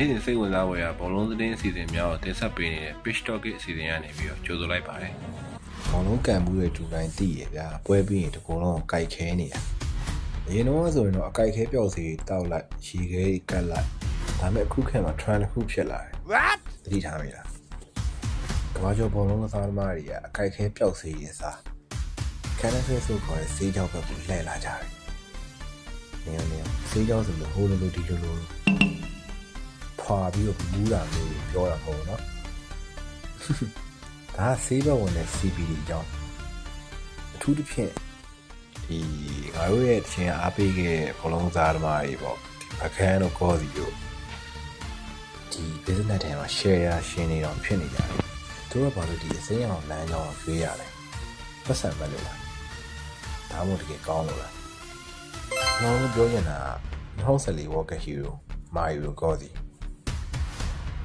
နေ့စဉ်စိတ်ဝင်စားဖွယ်ရာဘောလုံးသတင်းအစီအစဉ်များကိုတင်ဆက်ပေးနေတဲ့ Pitch Talk အစီအစဉ်ကနေပြီးတော့ကြိုဆိုလိုက်ပါတယ်ဘောလုံးကန်မှုရဲ့ဒူတိုင်းတည်ရဗျာပွဲပြီးရင်ဒီကုလုံးကိုကြိုက်ခဲနေတာအရင်တော့ဆိုရင်တော့အကြိုက်ခဲပျောက်စီတောက်လိုက်ရီခဲကတ်လိုက်ဒါပေမဲ့အခုခေတ်မှာ trend တစ်ခုဖြစ်လာတယ် what သတိထားမိလားကမ္ဘာကျော်ဘောလုံးကစားသမားတွေကအကြိုက်ခဲပျောက်စီရင်စားကန်နဖဲဆိုခေါ်တဲ့ဈေးကြောက်ဘက်ကိုလှည့်လာကြတယ်နေနေဈေးကြောက်ဆိုလို့ဟိုလိုလိုဒီလိုလို ခွာပြီးတော့ဘူးတာမျိုးပြောတာပေါ့နော်ဒါဆေးဘဝင်တဲ့ CBD ကြောင့်အထူးသဖြင့်ဒီငါတို့ရဲ့တခြင်းအားပေးခဲ့ဘလုံးစားဓမ္မတွေပေါ့ဒီအခန်းတို့ကောစီတို့ဒီ business ထဲမှာ share ရှင်းနေတော့ဖြစ်နေကြတယ်သူတို့ကဘာလို့ဒီအစိမ်းအောင်လမ်းကြောင်းရွေးရလဲပတ်စံမလို့လားဒါမှမဟုတ်တကယ်ကောင်းလို့လားငါတို့ပြောချင်တာ2014 Walker Hero Mario Gozzi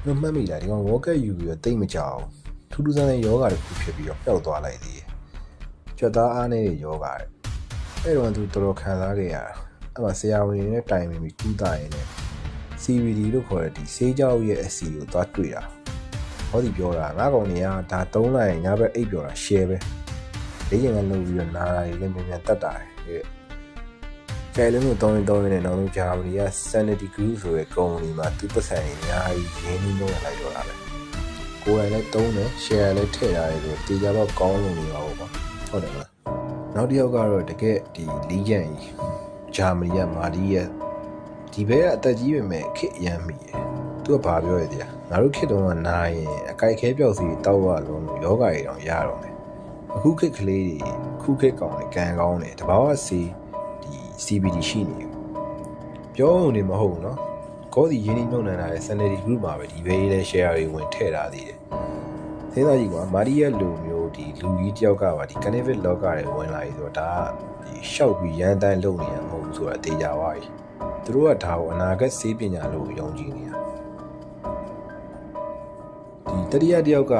ကောစီတို့မှတ်မိလားဒီကောင် Walker ယူပြီးတော့တိတ်မကြောက်ဘူးထူးထူးဆန်းဆန်းယောဂါတစ်ခုဖြစ်ပြီးတော့ပျောက်သွားလိုက်သေးတယ်။ကြွက်သားအားနေတဲ့ယောဂါတဲ့။အဲ့တော့သူတော်တော်ခံစားခဲ့ရတာ။အဲ့မှာဆရာဝန်တွေနဲ့တိုင်ပင်ပြီးကူးတာရင်လည်း CBD လို့ခေါ်တဲ့ဒီဆေးကြောက်ရဲ့အစီကိုသွားတွေ့တာ။ဟောဒီပြောတာငါကောင်တွေကဒါသုံးလိုက်ရင်ညဘက်အိပ်ပြောတာ share ပဲ။လေ့ကျင့်ခန်းလုပ်ပြီးတော့နာတာတွေလည်းမြန်မြန်တက်တာတယ်။ ကဲလုံးကိုတောင်းရင်တောင်းရင်လည်းနောက်ဆုံးဂျာမနီက Sanity Group ဆိုတဲ့ကုမ္ပဏီမှာသူပတ်စံအများကြီးရင်းနှီးလုပ်လိုက်တော့တာပဲ။ကိုယ်တိုင်လည်းတုံးတယ် share လည်းထည့်ရတယ်ဆိုတေချာတော့ကောင်းလို့နေပါဘူးပေါ့ဟုတ်တယ်မလားနောက်တစ်ယောက်ကတော့တကယ်ဒီလီဂျန်ကြီးဂျာမနီကမာဒီရဲ့ဒီဘက်ကအသက်ကြီးပဲမဲ့ခစ်အရမ်းမိတယ်သူကဘာပြောရသေးလဲငါတို့ခစ်တုံးကနားရင်အကြိုက်ခဲပြောက်စီတောက်ရလုံးလို့ယောဂရီတောင်ရတော့မယ်အခုခစ်ကလေးတွေခုခစ်ကောင်တွေကန်ကောင်းတယ်တဘာဝစီဒီ CBD ရှိနေတယ်ပြောုံနေမဟုတ်ဘူးเนาะ ကောဒီရင်းနှီးမြှုပ်နှံထားတဲ့ Sanity Group မှာပဲဒီဘေးလေး share တွေဝင်ထည့်ထားသေးတယ်။စဉ်းစားကြည့်ကွာမာရီယာလူမျိုးဒီလူကြီးတယောက်ကပါဒီ Cannabis လောကတွေဝင်လာပြီဆိုတော့ဒါကဒီရှောက်ပြီးရန်တန်းလုပ်နေရမဟုတ်ဘူးဆိုတာသိကြပါပြီ။သူတို့ကဒါကိုအနာဂတ်စေးပညာလို့ယုံကြည်နေတာ။ဒီတတိယတယောက်က